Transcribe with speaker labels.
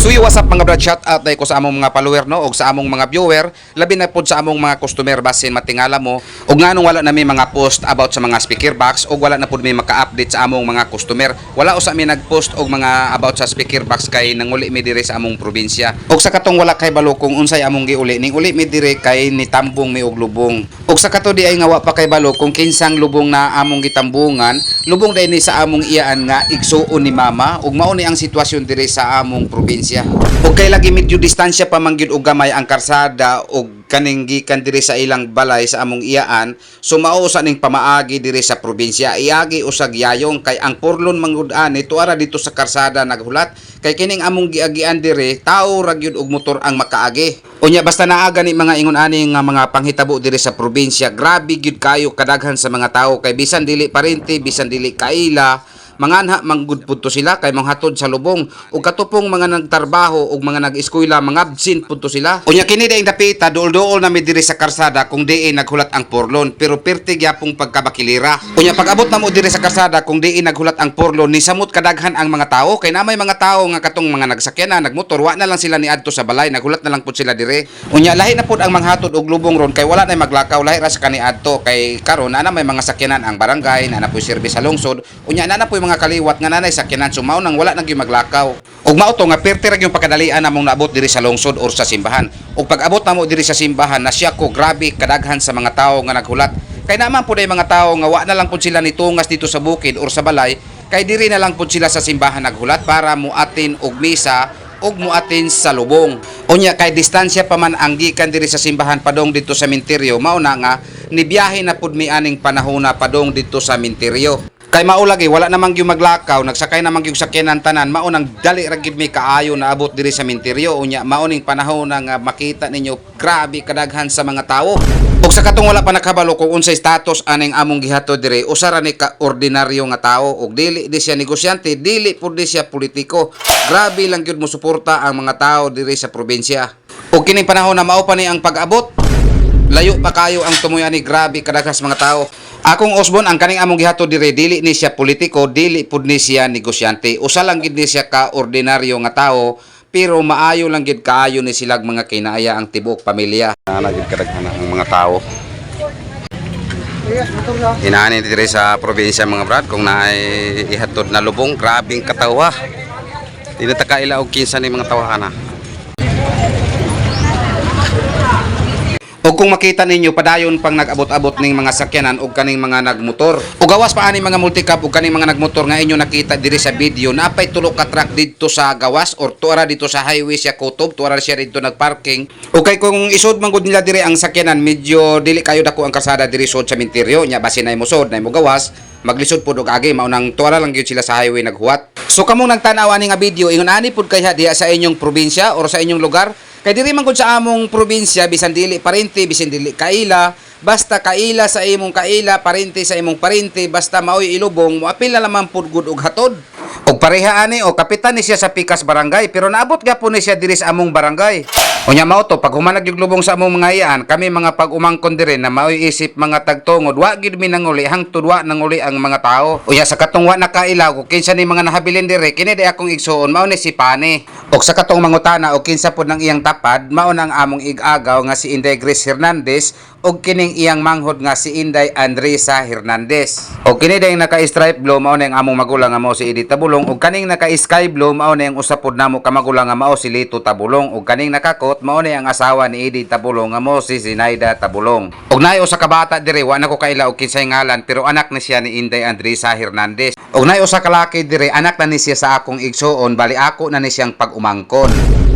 Speaker 1: So yo, what's up mga brad, shout out ko sa among mga follower no og sa among mga viewer, labi na pod sa among mga customer basin matingala mo og nganong wala na may mga post about sa mga speaker box og wala na pod may maka-update sa among mga customer. Wala usa mi nag-post og mga about sa speaker box kay nanguli mi dire sa among probinsya. Og sa katong wala kay balo kung unsay among giuli ning uli mi dire kay nitambong mi og lubong. Og sa kato di ay nga wa pa kay balo kung kinsang lubong na among gitambungan, lubong dai ni sa among iyaan nga igsuon ni mama ug mao ni ang sitwasyon dire sa among probinsya. Ug kay lagi medyo distansya pa man gyud og gamay ang karsada ug kaning gikan dire sa ilang balay sa among iyaan, so mao sa ning pamaagi dire sa probinsya. Iagi usag yayong kay ang purlon mangud ani tuara dito sa karsada naghulat kay kining among giagian dire tao ra gyud og motor ang makaagi. Unya basta naaga ni mga ingon ani nga mga panghitabo dire sa probinsya, grabe gyud kayo kadaghan sa mga tao kay bisan dili parente, bisan dili kaila, manganha manggud pudto sila kay manghatod sa lubong. Ug katupong mga nagtrabaho ug mga nag-eskwela mga absent pudto sila. Unya kini daing dapita duol-duol na mi diri sa karsada kung diin naghulat ang porlon. Pero perti gyapong pagkabakilira. Unya pag-abot na mo diri sa karsada kung diin naghulat ang porlon ni samot kadaghan ang mga tao. Kay namay mga tao nga katong mga nagsakyan na nagmotor wa na lang sila ni adto sa balay naghulat na lang pud sila dire. Unya lahi na pud ang manghatod og lubong ron kay wala na maglakaw lahi ra sa kaniadto. Kay karon ana may mga sakyanan ang barangay na na po'y service sa lungsod. Unya na na po'y mga kaliwat nga nanay sakyanan sumao nang wala nang maglakaw ug mao to nga perti ra gyud pagkadalian namong naabot diri sa lungsod or sa simbahan ug pag-abot namo diri sa simbahan na siya ko grabe kadaghan sa mga tao nga naghulat kay naman pud mga tao nga wa na lang pud sila nitungas dito sa bukid or sa balay kay diri na lang pud sila sa simbahan naghulat para muatin og misa ug muatin sa lubong. Unya kay distansya pa man ang gikan diri sa simbahan padong dito sa minteryo mao na nga nibiyahe na pud mi aning panahon na padong dito sa minteryo. Kay maulagi wala namang gyud maglakaw, nagsakay namang gyud sakyanan tanan, mao nang dali ra gyud mi kaayo na abot diri sa minteryo unya mao ning panahon na nga makita ninyo grabe kadaghan sa mga tawo. Ug sa katong wala pa nakabalo kung unsay status aning among gihato dire, usa ra ni ka ordinaryo nga tawo ug dili di siya negosyante, dili pud di siya politiko. Grabe lang gyud mo suporta ang mga tao dire sa probinsya. Ug kining panahon na mao pa ni ang pag-abot, layo pa kayo ang tumuyan ni grabe kadagas mga tao. Akong Osbon ang kaning among gihato dire dili ni siya politiko, dili pud ni siya negosyante. Usa lang gid ni siya ka ordinaryo nga tawo, pero maayo lang gid kaayo ni silag mga kinaaya ang tibuok pamilya. Ana gid kadaghan ang mga tao. Inaani dire sa probinsya mga brad kung naay ihatod na lubong, grabing katawa. Di na takaila og kinsa ni mga tawhana. Kung makita ninyo padayon pang nag-abot-abot ning mga sakyanan ug kaning mga nagmotor. Ug gawas pa ani mga multicab ug kaning mga nagmotor nga inyo nakita diri sa video napay tulo ka truck dito sa gawas or tuara dito sa highway siya kutob, tuara siya dito nagparking. O kay kung isod man gud nila diri ang sakyanan medyo dili kayo dako ang kasada diri sa minteryo nya basin nay mo sud nay mo gawas maglisod pud og agi mao nang tuara lang gyud sila sa highway naghuwat. So kamong nagtanaw ani nga video ingon ani pud kaya diha sa inyong probinsya or sa inyong lugar Kay diri man gud sa among probinsya bisan dili parente bisan dili kaila basta kaila sa imong kaila parente sa imong parente basta maoy ilubong moapil na lamang pud gud og hatod. Og pareha ani o kapitan ni siya sa Pikas Barangay pero naabot gapon ni siya diri sa among barangay. Unya mao to pag humanag yung lubong sa among mga iyaan kami mga pag-umangkon diri na maoy isip mga tagtungod wa gid mi nanguli hangtod wa nanguli ang mga tao. Unya sa katong wa nakailaw kung kinsa ni mga nahabilin diri kini di akong igsuon mao ni si Pane. Og sa katong mangutana o kinsa pod nang iyang tapad mao nang among igagaw nga si Inday Grace Hernandez og kining iyang manghod nga si Inday Andresa Hernandez. Og kini dayang naka-stripe blue mao na ang among magulang nga mao si Edith Tabulong ug kaning naka-sky blue mao na ang usapod namo ka magulang nga mao si Lito Tabulong ug kaning nakakot mao na ang asawa ni Edith Tabulong nga mao si Zinaida Tabulong. Ug naay usa ka bata diri wa na ko kaila og kinsay ngalan pero anak ni siya ni Inday Andresa Hernandez. Ug naay usa ka laki diri anak na ni siya sa akong igsuon bali ako na ni siyang pag-umangkon.